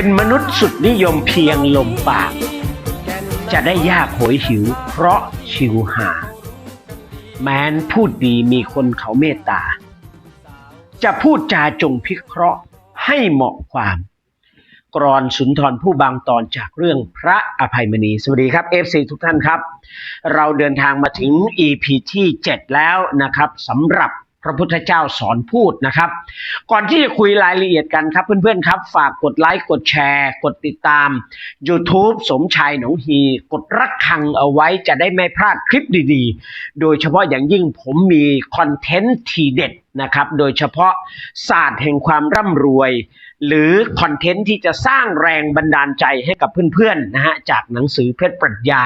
เป็นมนุษย์สุดนิยมเพียงลมปาก จะได้ยากโหยหิว เพราะชิวหา แม้นพูดดีมีคนเขาเมตตา จะพูดจาจงพิเคราะห์ให้เหมาะความ กรอนสุนทรผู้บางตอนจากเรื่องพระอภัยมณี สวัสดีครับ FC ทุกท่านครับ เราเดินทางมาถึง EP ที่ 7 แล้วนะครับสำหรับ พระพุทธเจ้าสอนพูดนะครับ ก่อนที่จะคุยรายละเอียดกันครับ เพื่อนๆครับ ฝากกดไลค์กดแชร์ กดติดตาม YouTube สมชายหนองฮี กดรักคังเอาไว้จะได้ไม่พลาดคลิปดีๆ โดยเฉพาะอย่างยิ่งผมมีคอนเทนต์ทีเด็ดนะครับ โดยเฉพาะศาสตร์แห่งความร่ำรวย หรือคอนเทนต์ที่จะสร้างแรงบันดาลใจให้กับเพื่อนๆนะฮะจากหนังสือเพชรปรัชญา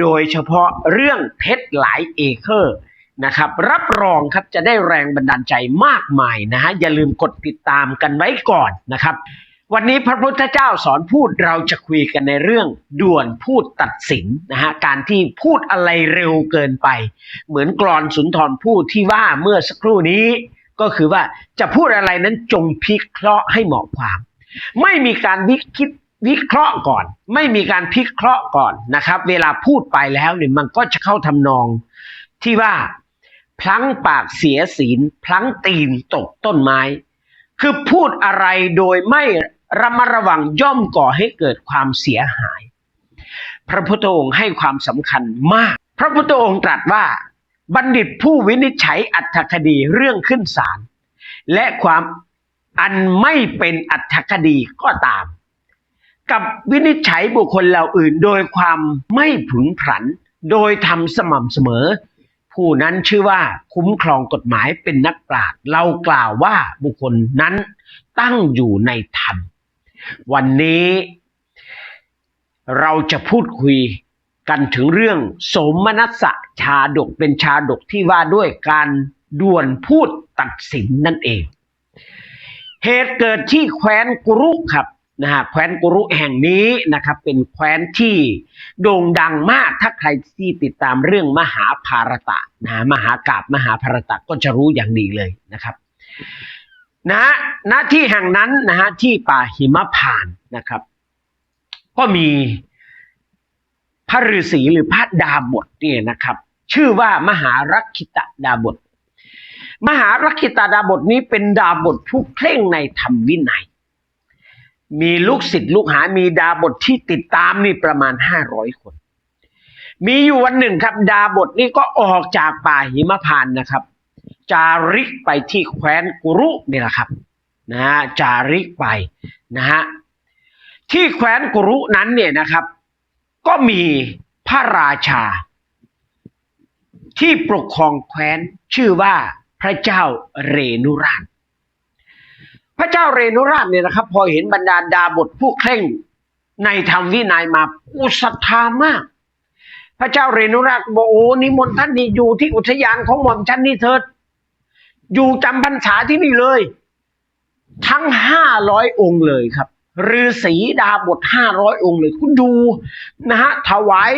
โดยเฉพาะเรื่องเพชรหลายเอเคอร์ นะครับ รับรองครับจะได้แรงบันดาลใจมากมายนะฮะอย่าลืมกดติดตามกันไว้ก่อนนะครับ วันนี้พระพุทธเจ้าสอนพูดเราจะคุยกันในเรื่องด่วนพูดตัดสินนะฮะการที่พูดอะไรเร็วเกินไป เหมือนกรอนสุนทรพูดที่ว่าเมื่อสักครู่นี้ก็คือว่าจะพูดอะไรนั้นจงพิเคราะห์ให้เหมาะความ ไม่มีการวิคิดวิเคราะห์ก่อน ไม่มีการพิเคราะห์ก่อนนะครับ เวลาพูดไปแล้วเนี่ยมันก็จะเข้าทำนองที่ว่า พลั้งปากเสียศีล พลั้งตีนตกต้นไม้ คือพูดอะไรโดยไม่ระมัดระวังย่อมก่อให้เกิดความเสียหาย พระพุทธองค์ให้ความสำคัญมาก พระพุทธองค์ตรัสว่า บัณฑิตผู้วินิจฉัยอัตถคดีเรื่องขึ้นศาลและความอันไม่เป็นอัตถคดีก็ตาม กับวินิจฉัยบุคคลเหล่าอื่น โดยความไม่ผุนผัน โดยทำสม่ำเสมอ ผู้นั้นชื่อว่าคุ้มครองกฎหมายเป็นนักปราชญ์เรากล่าวว่าบุคคลนั้นตั้งอยู่ในธรรม วันนี้เราจะพูดคุยกันถึงเรื่องสมนัสชาดกเป็นชาดกที่ว่าด้วยการด่วนพูดตัดสินนั่นเอง เหตุเกิดที่แคว้นกรุครับ นะฮะแคว้นกุรุแห่งนี้นะครับเป็นแคว้นที่โด่งดังมากถ้าใครที่ติดตามเรื่องมหาภารตะนะมหากาบมหาภารตะก็จะรู้อย่างดีเลยนะครับนะณที่แห่งนั้นนะฮะที่ป่าหิมพานนะครับ ก็มีพระฤาษีหรือพระดาบทเนี่ยนะครับ ชื่อว่ามหารักขิตดาบท มหารักขิตดาบทนี้เป็นดาบทผู้เคร่งในธรรมวินัย มีลูกศิษย์ลูกหามีดาบทที่ติดตามนี่ประมาณห้าร้อยคน มีอยู่วันหนึ่งครับ ดาบทนี่ก็ออกจากป่าหิมพานนะครับ จาริกไปที่แคว้นกุรุนี่แหละครับนะฮะจาริกไปนะฮะที่แคว้นกุรุนั้นเนี่ยนะครับ ก็มีพระราชา ที่ปกครองแคว้นชื่อว่าพระเจ้าเรนุราช ระเจ้าเรนุราชเนี่ยนะครับ พอเห็นบรรดาดาบทผู้เคร่งในธรรมวินัยมาอุศรัทธามาก พระเจ้าเรนุราชบอกโอ้นิมนต์ท่านนี่อยู่ที่อุทยานของหม่อมฉันนี่เถิด อยู่จำพรรษาที่นี่เลย ทั้งห้าร้อยองค์เลยครับฤาษีดาบทห้าร้อยองค์เลยคุณดูนะฮะถวาย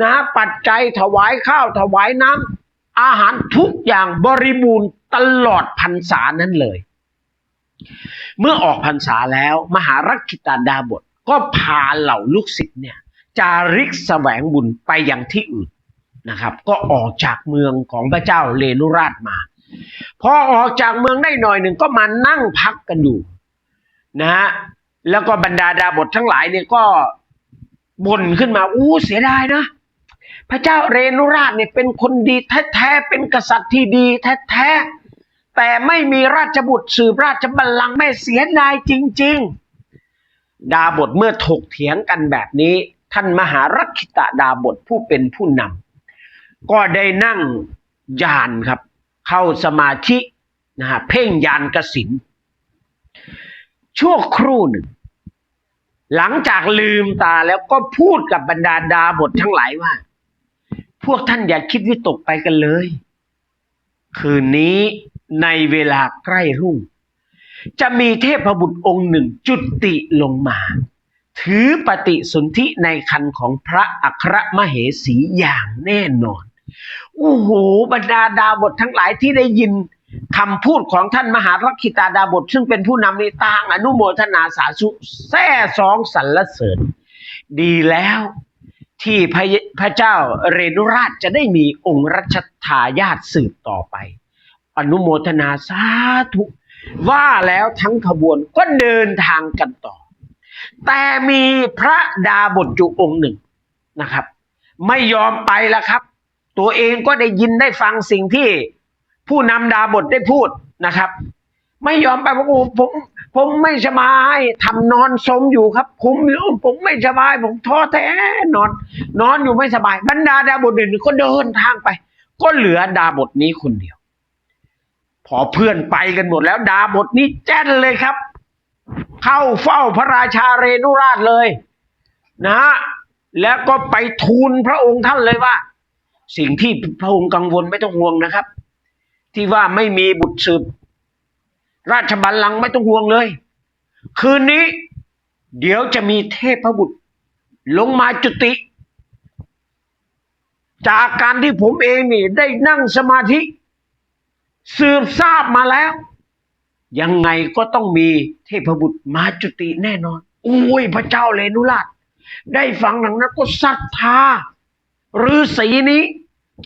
นะฮะปัจจัยถวายข้าวถวายน้ำอาหารทุกอย่างบริบูรณ์ตลอดพรรษานั้นเลย เมื่อออกพรรษาแล้วมหารักขิตาดาบทก็พาเหล่าลูกศิษย์เนี่ยจาริกแสวงบุญไปยังที่อื่นนะครับ ก็ออกจากเมืองของพระเจ้าเลนุราชมา พอออกจากเมืองได้หน่อยหนึ่งก็มานั่งพักกันอยู่นะฮะแล้วก็บรรดาดาบททั้งหลายเนี่ยก็บ่นขึ้นมาอู้เสียดายนะพระเจ้าเรนุราชเนี่ยเป็นคนดีแท้ๆเป็นกษัตริย์ที่ดีแท้ๆ แต่ไม่มีราชบุตรสืบราชบัลลังก์แม่เสียดายจริง ๆ ดาบทเมื่อถกเถียงกันแบบนี้ ท่านมหารักิตะดาบทผู้เป็นผู้นำก็ได้นั่งยานครับ เข้าสมาธินะฮะเพ่งยานกสินชั่วครู่หนึ่ง หลังจากลืมตาแล้วก็พูดกับบรรดาดาบททั้งหลายว่า พวกท่านอย่าคิดวิตกไปกันเลย คืนนี้ ในเวลาใกล้รุ่ง จะมีเทพบุตรองค์หนึ่งจุติลงมา ถือปฏิสนธิในคันของพระอัครมเหสีอย่างแน่นอน โอ้โห บรรดาดาบททั้งหลายที่ได้ยินคำพูดของท่านมหารักขิตาดาบท ซึ่งเป็นผู้นำในต่างอนุโมทนาสาธุแท้สองสรรเสริญ ดีแล้วที่พระเจ้าเรนุราชจะได้มีองค์รัชทายาทสืบต่อไป อนุโมทนาสาธุว่าแล้วทั้งขบวนก็เดินทางกันต่อ แต่มีพระดาบทอยู่องค์หนึ่งนะครับ ไม่ยอมไปแล้วครับ ตัวเองก็ได้ยินได้ฟังสิ่งที่ผู้นำดาบทได้พูดนะครับ ไม่ยอมไปบอกผม ผมไม่สบายทำนอนสมอยู่ครับคุมอยู่ผมไม่สบาย ผมท้อแท้นอน นอนอยู่ไม่สบาย บรรดาดาบทอื่นก็เดินทางไป ก็เหลือดาบทนี้คนเดียว พอเพื่อนไปกันหมดแล้วดาบทนี้แจ้นเลยครับ เข้าเฝ้าพระราชาเรนุราชเลย นะฮะแล้วก็ไปทูลพระองค์ท่านเลยว่า สิ่งที่พระองค์กังวลไม่ต้องห่วงนะครับ ที่ว่าไม่มีบุตรสืบ ราชบัลลังก์ไม่ต้องห่วงเลย คืนนี้ เดี๋ยวจะมีเทพบุตร ลงมาจุติ จากการที่ผมเองนี่ได้นั่งสมาธิ สืบทราบมาแล้ว ยังไงก็ต้องมีเทพบุตรมาจุติแน่นอนโอ้ยพระเจ้าเลนุราชได้ฟังหนังนั้นก็ศรัทธาฤาษีนี้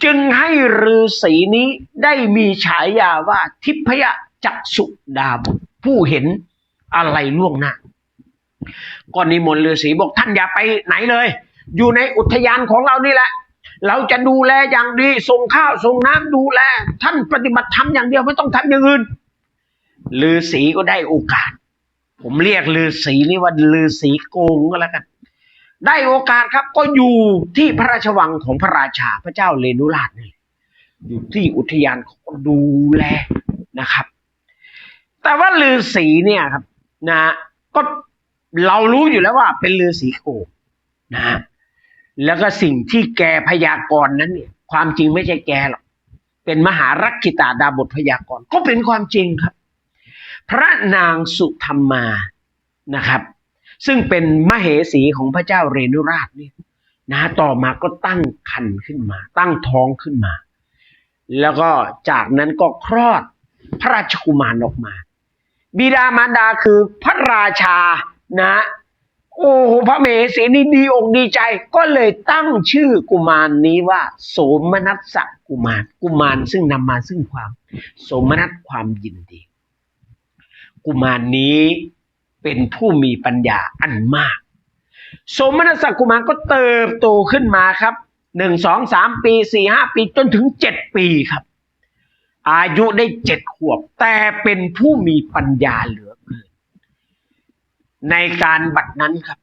จึงให้ฤาษีนี้ได้มีฉายาว่าทิพยจักษุดาบทผู้เห็นอะไรล่วงหน้าก็นิมนต์ฤาษีบอกท่านอย่าไปไหนเลย อยู่ในอุทยานของเรานี่แหละ เราจะดูแลอย่างดี ส่งข้าวส่งน้ำดูแล ท่านปฏิบัติธรรมอย่างเดียวไม่ต้องทำอย่างอื่นฤาษีก็ได้โอกาส ผมเรียกฤาษีนี่ว่าฤาษีโกงก็แล้วกัน ได้โอกาสครับ ก็อยู่ที่พระราชวังของพระราชาพระเจ้าเลนุราชนี่อยู่ที่อุทยานของดูแลนะครับ แต่ว่าฤาษีเนี่ยครับ นะ ก็เรารู้อยู่แล้วว่าเป็นฤาษีโกงนะ แล้วก็สิ่งที่แกพยากรณ์นั้นเนี่ย ความจริงไม่ใช่แกหรอก เป็นมหารักขิตาดาบทพยากรณ์ก็เป็นความจริงครับ พระนางสุธรรมานะครับ ซึ่งเป็นมเหสีของพระเจ้าเรนุราชเนี่ยนะต่อมาก็ตั้งคันขึ้นมา ตั้งท้องขึ้นมา แล้วก็จากนั้นก็คลอดพระราชกุมารออกมา บิดามารดาคือพระราชานะ โอ้โหพระเหสีนี่ดีอกดีใจ ก็เลยตั้งชื่อกุมารนนี้ว่า โสมนัสสะกุมารกุมารซึ่งนำมาซึ่งความ โสมนัสความยินดี กุมารนี้เป็นผู้มีปัญญาอันมาก สมณศักดิ์กุมารก็เติบโตขึ้นมาครับหนึ่งสองสามปีสี่ห้าปีจนถึงเจ็ดปีครับ อายุได้เจ็ดขวบ แต่เป็นผู้มีปัญญาเหลือ ในการบัดนั้นครับ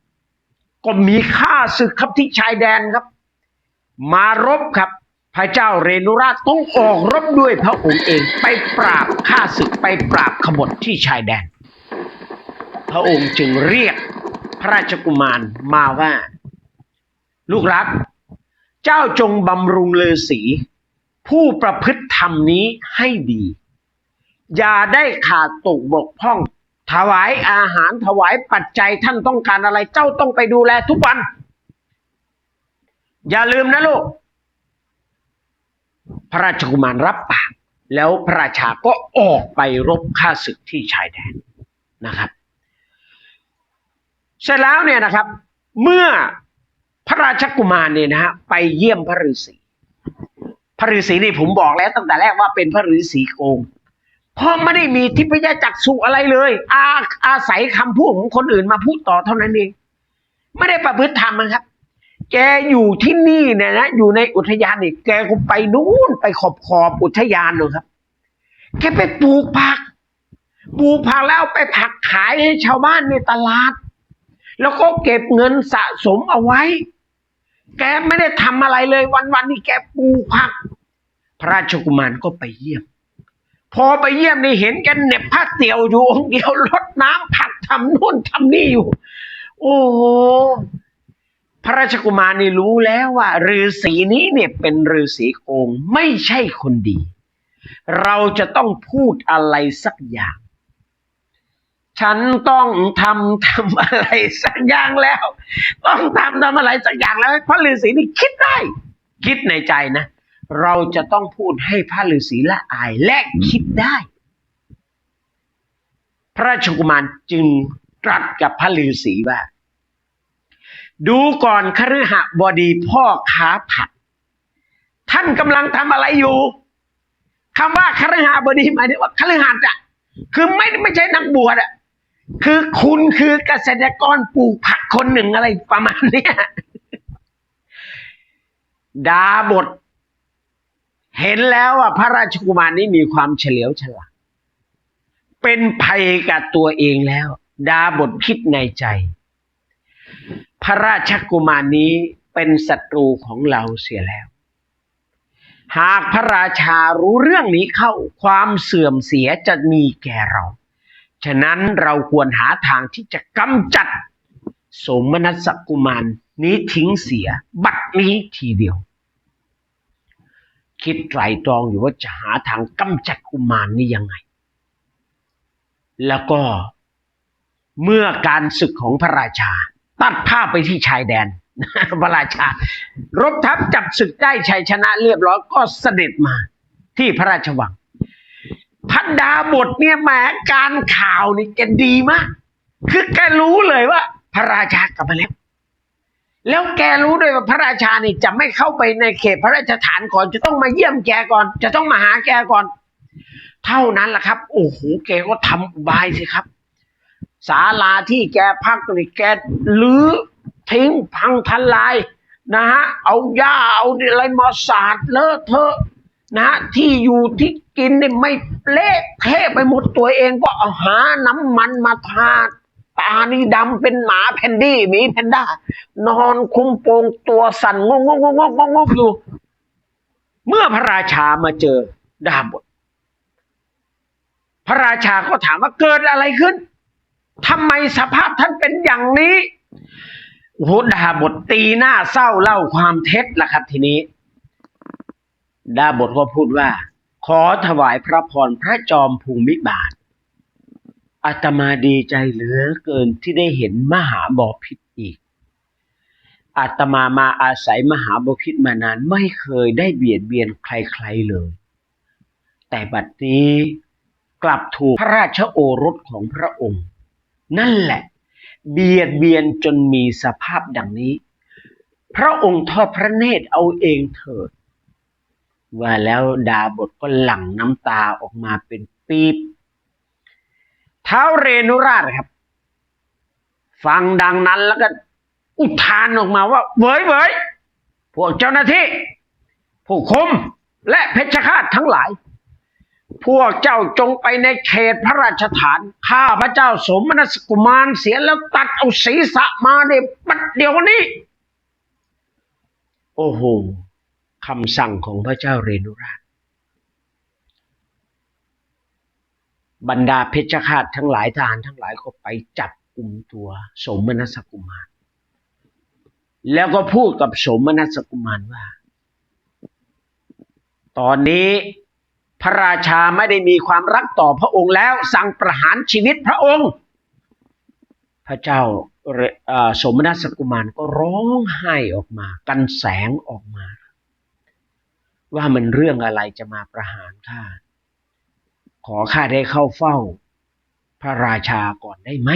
ก็มีข้าศึกครับที่ชายแดนครับ มารบครับ พระเจ้าเรนุราชต้องออกรบด้วยพระองค์เองไปปราบข้าศึกไปปราบขบฏที่ชายแดน พระองค์จึงเรียกพระราชกุมารมาว่า ลูกรัก เจ้าจงบำรุงเลอสี ผู้ประพฤติธรรมนี้ให้ดี อย่าได้ขาดตกบกพร่อง ถวายอาหารถวายปัจจัยท่านต้องการอะไร เจ้าต้องไปดูแลทุกวัน อย่าลืมนะลูก พระราชกุมารรับปาก แล้วพระราชาก็ออกไปรบฆ่าศึกที่ชายแดนนะครับ เสร็จแล้วเนี่ยนะครับ เมื่อพระราชกุมารเนี่ยนะฮะไปเยี่ยมพระฤาษีพระฤาษีนี่ผมบอกแล้วตั้งแต่แรกว่าเป็นพระฤาษีโกง เพราะไม่ได้มีทิพยจักษุอะไรเลย อาอาศัยคำพูดของคนอื่นมาพูดต่อเท่านั้นเองไม่ได้ประพฤติธรรมนะครับ แกอยู่ที่นี่เนี่ยนะอยู่ในอุทยานนี่แกก็ไปนู่นไปขอบขอบอุทยานเลยครับแกไปปลูกผักปลูกผักแล้วไปผักขายให้ชาวบ้านในตลาด แล้วก็เก็บเงินสะสมเอาไว้ แกไม่ได้ทำอะไรเลยวันๆนี่แกปลูกผัก พระราชกุมารก็ไปเยี่ยม พอไปเยี่ยมนี่เห็นแกเน็บผ้าเตี่ยวอยู่องค์เดียวรดน้ำผักทำนู่นทำนี่อยู่ โอ้โหพระราชกุมารนี่รู้แล้วว่าฤาษีนี้เนี่ยเป็นฤาษีโกงไม่ใช่คนดี เราจะต้องพูดอะไรสักอย่าง ฉันต้องทำทำอะไรสักอย่างแล้ว ต้องทำทำอะไรสักอย่างแล้วพระฤาษีนี่คิดได้ คิดในใจนะ เราจะต้องพูดให้พระฤาษีละอายและคิดได้ พระชกุมารจึงตรัสกับพระฤาษีว่า ดูก่อนคฤหบดีพ่อค้าผักท่านกำลังทำอะไรอยู่คำว่าคฤหบดีหมายถึงว่าคฤหัสถ์อะคือไม่ไม่ใช่นักบวชอะคือคุณคือเกษตรกรปลูกผักคนหนึ่งอะไรประมาณนี้ดาบท เห็นแล้วว่าพระราชกุมารนี้มีความเฉลียวฉลาดเป็นภัยกับตัวเองแล้ว ดาบทคิดในใจ พระราชกุมารนี้เป็นศัตรูของเราเสียแล้ว หากพระราชารู้เรื่องนี้เข้าความเสื่อมเสียจะมีแก่เรา ฉะนั้นเราควรหาทางที่จะกำจัด สมนัสกุมารนี้ทิ้งเสีย บัดนี้ทีเดียว คิดไตรตรองอยู่ว่าจะหาทางกำจัดกุมารนี้ยังไง แล้วก็เมื่อการศึกของพระราชา ตัดภาพไปที่ชายแดนพระราชา รบทัพจับศึกได้ชัยชนะเรียบร้อยก็เสด็จมาที่พระราชวังพันดาบทเนี่ยแหมการข่าวนี่แกดีมาก คือแกรู้เลยว่า พระราชากลับมาแล้ว แล้วแกรู้ด้วยว่าพระราชานี่จะไม่เข้าไปในเขตพระราชฐานก่อน จะต้องมาเยี่ยมแกก่อน จะต้องมาหาแกก่อน เท่านั้นแหละครับ โอ้โหแกก็ทำอุบายสิครับศาลาที่แกพักนี่แกลื้อทิ้งพังทลายนะฮะเอาหญ้าเอาอะไรมาสาดเลอะเทอะนะะที่อยู่ที่กินเนี่ยไม่เละเทะไปหมดตัวเองก็เอาหาน้ำมันมาทา ตานี่ดำเป็นหมาแพนดี้หมีแพนด้า นอนคุ้มโปงตัวสั่นงงงงงงงงอยู่ เมื่อพระราชามาเจอดาบท พระราชาก็ถามว่าเกิดอะไรขึ้นทำไมสภาพท่านเป็นอย่างนี้โอ้โหดาบทตีหน้าเศร้าเล่าความเท็จละครับทีนี้ ดาบทก็พูดว่า ขอถวายพระพรพระจอมภูมิบาล อาตมาดีใจเหลือเกินที่ได้เห็นมหาบอพิษอีก อาตมามาอาศัยมหาบอพิษมานานไม่เคยได้เบียดเบียนใครๆเลย แต่บัดนี้กลับถูกพระราชโอรสของพระองค์ นั่นแหละ เบียดเบียนจนมีสภาพดังนี้ พระองค์ทอดพระเนตรเอาเองเถิด ว่าแล้วดาบทก็หลั่งน้ำตาออกมาเป็นปี๊บ ท้าเรนุราชครับ ฟังดังนั้นแล้วก็ อุทานออกมาว่าเว้ยเว้ยพวกเจ้าหน้าที่ ผู้คุมและเพชฌฆาตทั้งหลาย พวกเจ้าจงไปในเขตพระราชฐาน ข้าพระเจ้าสมณสกุมารเสียแล้วตัดเอาศีรษะมาเดี๋ยวบัดเดียวนี้ โอ้โหคำสั่งของพระเจ้าเรนุราช บรรดาเพชฌฆาตทั้งหลายทหารทั้งหลายก็ไปจับกลุ่มตัวสมณสกุมาร แล้วก็พูดกับสมณสกุมารว่า ตอนนี้พระราชาไม่ได้มีความรักต่อพระองค์แล้ว สั่งประหารชีวิตพระองค์ พระเจ้าสมณสกุมารก็ร้องไห้ออกมา กันแสงออกมา ว่ามันเรื่องอะไรจะมาประหารข้า ขอข้าได้เข้าเฝ้า พระราชาก่อนได้ไหม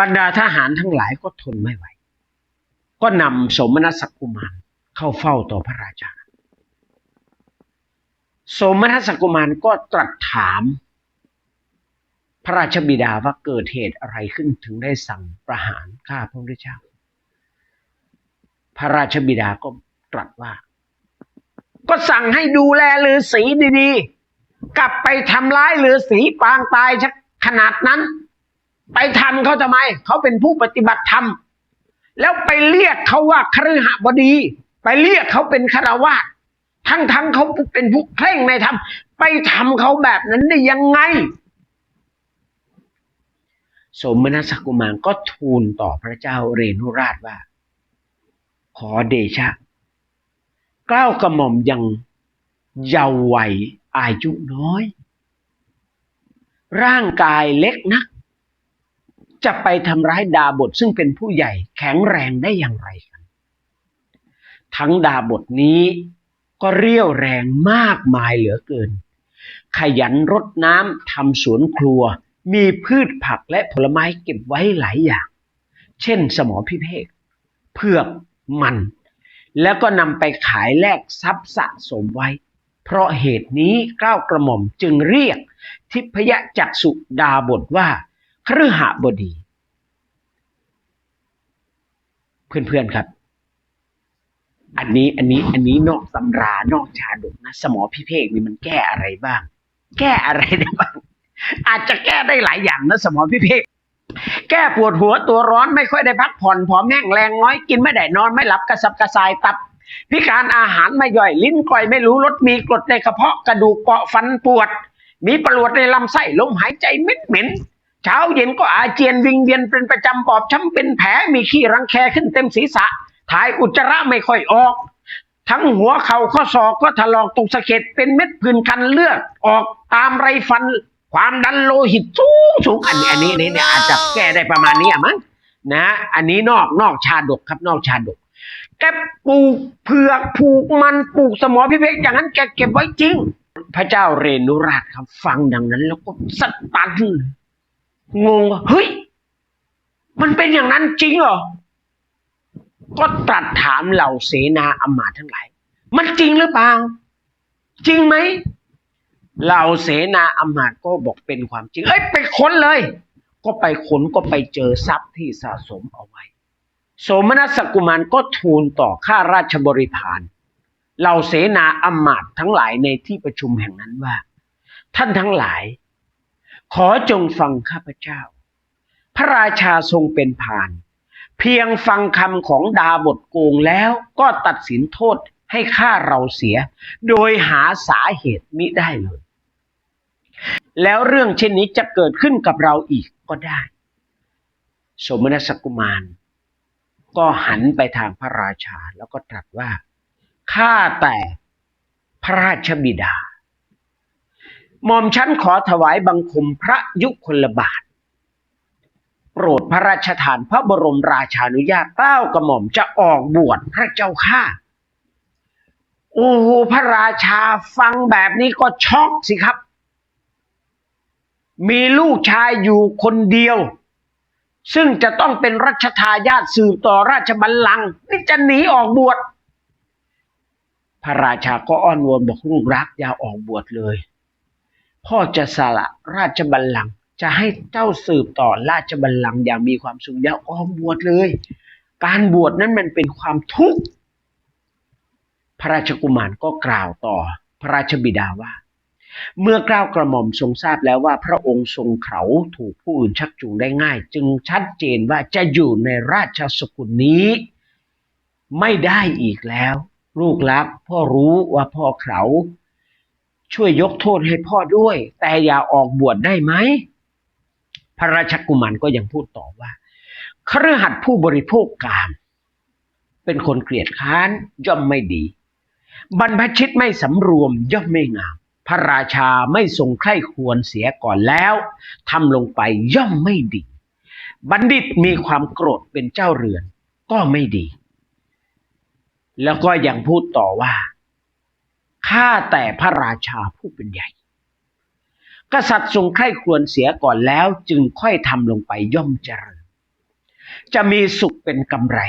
บรรดาทหารทั้งหลายก็ทนไม่ไหว ก็นำสมณศักกุมารเข้าเฝ้าต่อพระราชา สมณศักกุมารก็ตรัสถาม พระราชบิดาว่าเกิดเหตุอะไรขึ้นถึงได้สั่งประหารข้าพระพุทธเจ้า พระราชบิดาก็ตรัสว่า ก็สั่งให้ดูแลฤาษีดีๆ กลับไปทำร้ายฤาษีปางตายชักขนาดนั้น ไปทำเขาทำไม เขาเป็นผู้ปฏิบัติธรรม แล้วไปเรียกเขาว่าคฤหบดี ไปเรียกเขาเป็นฆราวาสทั้งทั้งๆเขาเป็นผู้เคร่งในธรรม ไปทำเขาแบบนั้นได้ยังไง สมณศักกุมารก็ทูลต่อพระเจ้าเรนุราชว่า ขอเดชะ เกล้ากระหม่อมยังเยาว์วัยอายุน้อย ร่างกายเล็กนัก จะไปทำร้ายดาบทซึ่งเป็นผู้ใหญ่แข็งแรงได้อย่างไรกัน ทั้งดาบทนี้ก็เรี่ยวแรงมากมายเหลือเกิน ขยันรดน้ำทำสวนครัว มีพืชผักและผลไม้เก็บไว้หลายอย่าง เช่นสมอพิเภกเผือกมัน แล้วก็นำไปขายแลกทรัพย์สะสมไว้ เพราะเหตุนี้เก้าวกระหม่อมจึงเรียก ทิพยจักสุดาบทว่าคฤหบดี เพื่อนๆครับ อันนี้อันนี้อันนี้นอกตำรานอกชาดกนะ สมอพิเภกนี่มันแก้อะไรบ้าง แก้อะไรได้บ้างอาจจะแก้ได้หลายอย่างนะสมอพิเภก แก้ปวดหัวตัวร้อนไม่ค่อยได้พักผ่อนผอมแห้งแรงน้อยกินไม่ได้นอนไม่หลับกระสับกระส่ายตับ พิการอาหารไม่ย่อยลิ้นกร่อยไม่รู้รสมีกรดในกระเพาะกระดูกเกาะฟันปวด มีประหลวดในลำไส้ลมหายใจเหม็นเหม็นเช้าเย็นก็อาเจียนวิงเวียนเป็นประจำบอบช้ำเป็นแผลมีขี้รังแคขึ้นเต็มศีรษะ ถ่ายอุจจาระไม่ค่อยออก ทั้งหัวเข่าข้อศอกก็ถลอกตกสะเก็ดเป็นเม็ดผื่นคันเลือดออกตามไรฟัน ความดันโลหิตสูงสูงอันนี้อันนี้อันนี้เนี่ยอาจจะแก้ได้ประมาณนี้อะมั้งนะ อันนี้นอกนอกชาดกครับนอกชาดก แกปลูกเผือกปลูกมันปลูกสมอพิเภกอย่างนั้นแกเก็บไว้จริง พระเจ้าเรนุราชครับฟังดังนั้น แล้วก็สตันเลยงงว่าเฮ้ย มันเป็นอย่างนั้นจริงเหรอ ก็ตรัสถามเหล่าเสนาอำมาตย์ทั้งหลาย มันจริงหรือเปล่า จริงไหม เหล่าเสนาอำมาตย์ก็บอกเป็นความจริง เอ้ยไปค้นเลย ก็ไปค้นก็ไปเจอทรัพย์ที่สะสมเอาไว้ โสมนัสกุมารก็ทูลต่อข้าราชบริพารเหล่าเสนาอำมาตย์ทั้งหลายในที่ประชุมแห่งนั้นว่า ท่านทั้งหลาย ขอจงฟังข้าพเจ้า พระราชาทรงเป็นพานเพียงฟังคำของดาบทโกงแล้วก็ตัดสินโทษให้ข้าเราเสีย โดยหาสาเหตุมิได้เลย แล้วเรื่องเช่นนี้จะเกิดขึ้นกับเราอีกก็ได้ สมณสกุมาร ก็หันไปทางพระราชาแล้วก็ตรัสว่า ข้าแต่พระราชบิดา หม่อมฉันขอถวายบังคมพระยุคลบาท โปรดพระราชทานพระบรมราชานุญาตเกล้ากระหม่อมจะออกบวชพระเจ้าข้าโอ้โหพระราชาฟังแบบนี้ก็ช็อกสิครับ มีลูกชายอยู่คนเดียว ซึ่งจะต้องเป็นรัชทายาทสืบต่อราชบัลลังก์นี่จะหนีออกบวชพระราชาก็อ้อนวอนบอกลูกรักอย่าออกบวชเลย พ่อจะสละราชบัลลังก์จะให้เจ้าสืบต่อราชบัลลังก์อย่างมีความสุขอย่าออกบวชเลย การบวชนั้นมันเป็นความทุกข์พระราชกุมารก็กล่าวต่อพระราชบิดาว่า เมื่อกล้าวกระหม่อมทรงทราบแล้วว่าพระองค์ทรงเขาถูกผู้อื่นชักจูงได้ง่าย จึงชัดเจนว่าจะอยู่ในราชสกุลนี้ ไม่ได้อีกแล้ว ลูกรักพ่อรู้ว่าพ่อเขาช่วยยกโทษให้พ่อด้วย แต่อย่าออกบวชได้ไหม พระราชกุมารก็ยังพูดต่อว่าคฤหัสถ์ผู้บริโภคกาม เป็นคนเกลียดค้านย่อมไม่ดี บรรพชิตไม่สำรวมย่อมไม่งาม พระราชาไม่ทรงใคร่ควรเสียก่อนแล้วทำลงไปย่อมไม่ดี บัณฑิตมีความโกรธเป็นเจ้าเรือนก็ไม่ดี แล้วก็ยังพูดต่อว่าข้าแต่พระราชาผู้เป็นใหญ่ กษัตริย์ทรงใคร่ควรเสียก่อนแล้วจึงค่อยทำลงไปย่อมเจริญ จะมีสุขเป็นกำไร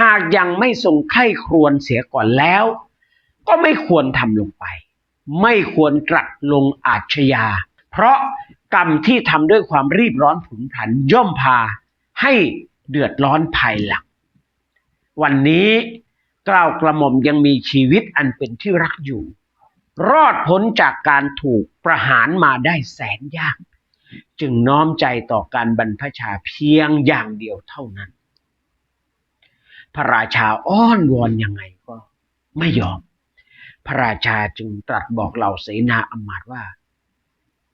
หากยังไม่ทรงใคร่ควญเสียก่อนแล้ว ก็ไม่ควรทำลงไป ไม่ควรตรัสลงอาชญา เพราะกรรมที่ทำด้วยความรีบร้อนผุนผันย่อมพาให้เดือดร้อนภายหลัง วันนี้กล่าวกระหม่อมยังมีชีวิตอันเป็นที่รักอยู่ รอดพ้นจากการถูกประหารมาได้แสนยาก จึงน้อมใจต่อการบรรพชาเพียงอย่างเดียวเท่านั้น พระราชาอ้อนวอนยังไงก็ไม่ยอม พระราชาจึงตรัสบอกเหล่าเสนาอมาตย์ว่า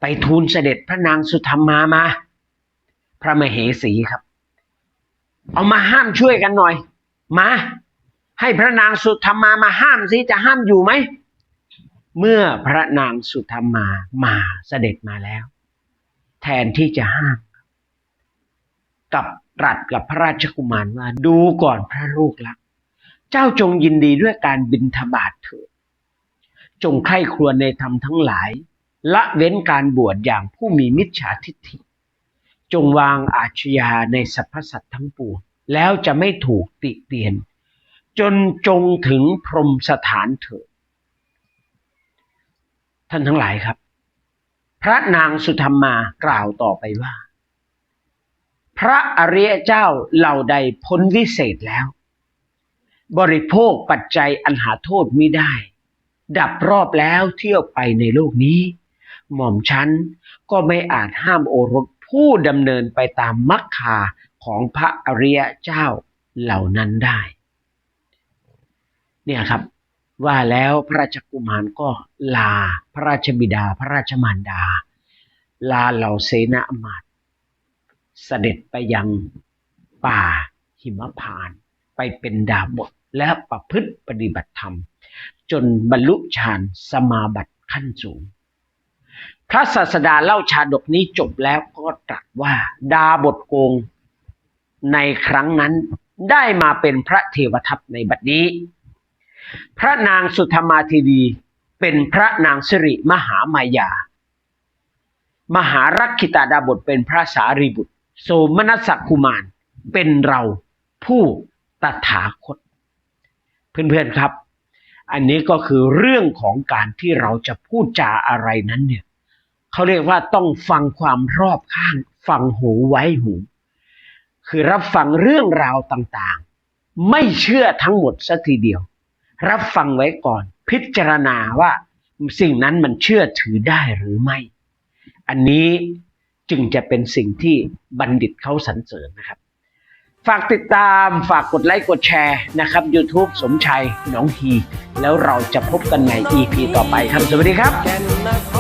ไปทูลเสด็จพระนางสุธรรมามา พระมเหสีครับ เอามาห้ามช่วยกันหน่อย มา ให้พระนางสุธรรมามาห้ามสิจะห้ามอยู่ไหมเมื่อพระนางสุธรรมามาเสด็จมาแล้ว แทนที่จะห้าม กับตรัสกับพระราชกุมารว่าดูก่อนพระลูกลัก เจ้าจงยินดีด้วยการบินทบาทเถิด จงใคร่ครวญในธรรมทั้งหลาย ละเว้นการบวชอย่างผู้มีมิจฉาทิฏฐิ จงวางอาชญาในสรรพสัตว์ทั้งปวงแล้วจะไม่ถูกติเตียน จนจงถึงพรหมสถานเถิดท่านทั้งหลายครับ พระนางสุธรรมากล่าวต่อไปว่า พระอริยเจ้าเหล่าใดพ้นวิเศษแล้ว บริโภคปัจจัยอันหาโทษมิได้ ดับรอบแล้วเที่ยวไปในโลกนี้ หม่อมฉันก็ไม่อาจห้ามโอรสผู้ดำเนินไปตามมรรคาของพระอริยเจ้าเหล่านั้นได้ เนี่ยครับว่าแล้วพระราชกุมารก็ลาพระราชบิดาพระราชมารดา ลาเหล่าเสนาอมาตย์เสด็จไปยังป่าหิมพาน ไปเป็นดาบทและประพฤติปฏิบัติธรรม จนบรรลุฌานสมาบัติขั้นสูง พระศาสดาเล่าชาดกนี้จบแล้วก็ตรัสว่า ดาบทโกงในครั้งนั้นได้มาเป็นพระเทวทัตในบัดนี้ พระนางสุธมาทีวีเป็นพระนางสิริมหามายา มหารักขิตาดาบทเป็นพระสารีบุตร โสมนัสสกุมารเป็นเราผู้ตถาคต เพื่อนๆครับ อันนี้ก็คือเรื่องของการที่เราจะพูดจาอะไรนั้นเนี่ยเขาเรียกว่าต้องฟังความรอบข้าง ฟังหูไว้หู คือรับฟังเรื่องราวต่างๆ ไม่เชื่อทั้งหมดสัทีเดียว รับฟังไว้ก่อน พิจารณาว่าสิ่งนั้นมันเชื่อถือได้หรือไม่ อันนี้จึงจะเป็นสิ่งที่บัณฑิตเขาสรรเสริญนะครับ ฝากติดตามฝากกดไลค์กดแชร์นะครับ YouTube สมชัยหนองฮีแล้วเราจะพบกันใน EP ต่อไปครับ สวัสดีครับ